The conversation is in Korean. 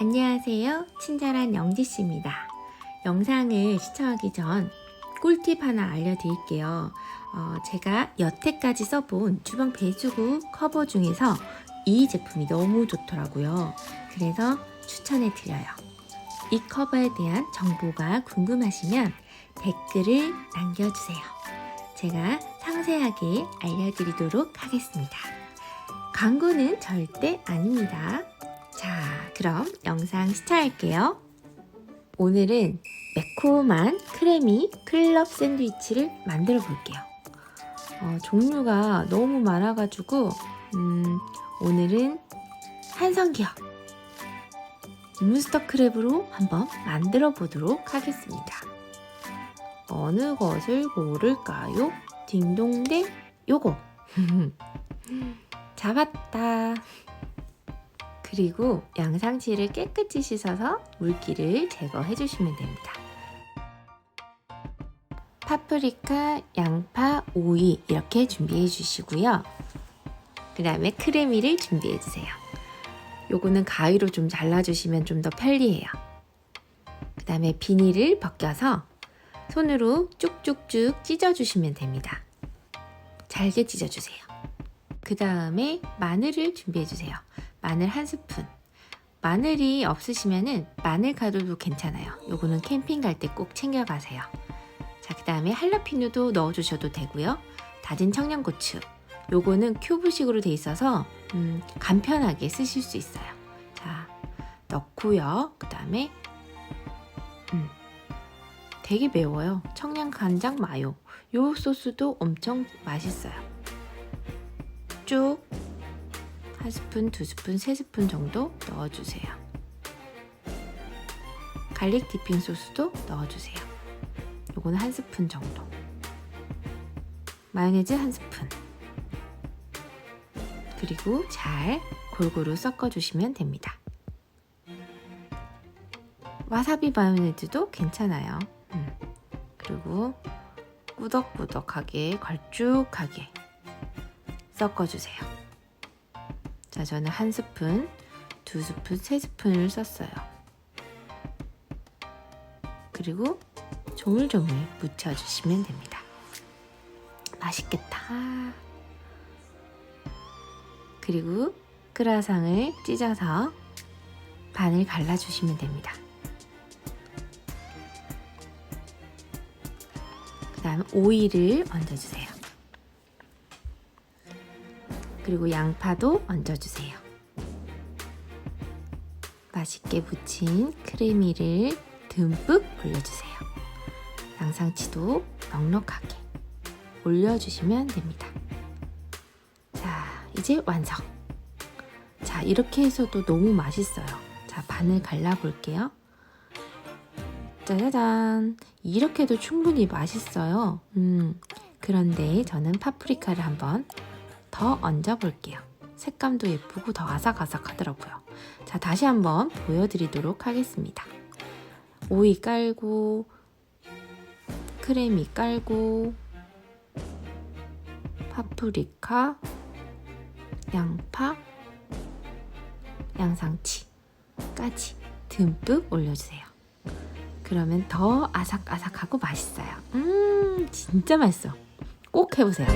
안녕하세요. 친절한 영지씨입니다. 영상을 시청하기 전 꿀팁 하나 알려드릴게요. 어, 제가 여태까지 써본 주방 배수구 커버 중에서 이 제품이 너무 좋더라고요. 그래서 추천해 드려요. 이 커버에 대한 정보가 궁금하시면 댓글을 남겨주세요. 제가 상세하게 알려드리도록 하겠습니다. 광고는 절대 아닙니다. 자, 그럼 영상 시작할게요. 오늘은 매콤한 크래미 클럽 샌드위치를 만들어 볼게요. 어, 종류가 너무 많아가지고, 음, 오늘은 한성기업 몬스터 크랩으로 한번 만들어 보도록 하겠습니다. 어느 것을 고를까요? 딩동댕 요거. 잡았다. 그리고 양상치를 깨끗이 씻어서 물기를 제거해 주시면 됩니다. 파프리카, 양파, 오이 이렇게 준비해 주시고요. 그 다음에 크래미를 준비해 주세요. 요거는 가위로 좀 잘라주시면 좀 더 편리해요. 그 다음에 비닐을 벗겨서 손으로 쭉쭉쭉 찢어주시면 됩니다. 잘게 찢어주세요. 그 다음에 마늘을 준비해주세요. 마늘 한 스푼. 마늘이 없으시면은 마늘 가루도 괜찮아요. 요거는 캠핑 갈 때 꼭 챙겨가세요. 자, 그 다음에 할라피뇨도 넣어주셔도 되고요. 다진 청양고추. 요거는 큐브식으로 돼 있어서 음, 간편하게 쓰실 수 있어요. 자, 넣고요. 그 다음에 음, 되게 매워요. 청양 간장 마요. 요 소스도 엄청 맛있어요. 쭉 한 스푼, 두 스푼, 세 스푼 정도 넣어주세요. 갈릭 디핑 소스도 넣어주세요. 요거는 한 스푼 정도. 마요네즈 한 스푼. 그리고 잘 골고루 섞어주시면 됩니다. 와사비 마요네즈도 괜찮아요. 음. 그리고 꾸덕꾸덕하게 걸쭉하게 섞어주세요. 자, 저는 한 스푼, 두 스푼, 세 스푼을 썼어요. 그리고 조물조물 묻혀주시면 됩니다. 맛있겠다. 그리고 크라상을 찢어서 반을 갈라주시면 됩니다. 그 다음 오이를 얹어주세요. 그리고 양파도 얹어주세요. 맛있게 부친 크래미를 듬뿍 올려주세요. 양상치도 넉넉하게 올려주시면 됩니다. 자, 이제 완성. 자, 이렇게 해서도 너무 맛있어요. 자, 반을 갈라볼게요. 짜자잔. 이렇게도 충분히 맛있어요. 음, 그런데 저는 파프리카를 한번 더 얹어 볼게요. 색감도 예쁘고 더 아삭아삭하더라고요. 자, 다시 한번 보여드리도록 하겠습니다. 오이 깔고, 크래미 깔고, 파프리카, 양파, 양상치까지 듬뿍 올려주세요. 그러면 더 아삭아삭하고 맛있어요. 음, 진짜 맛있어. 꼭 해보세요.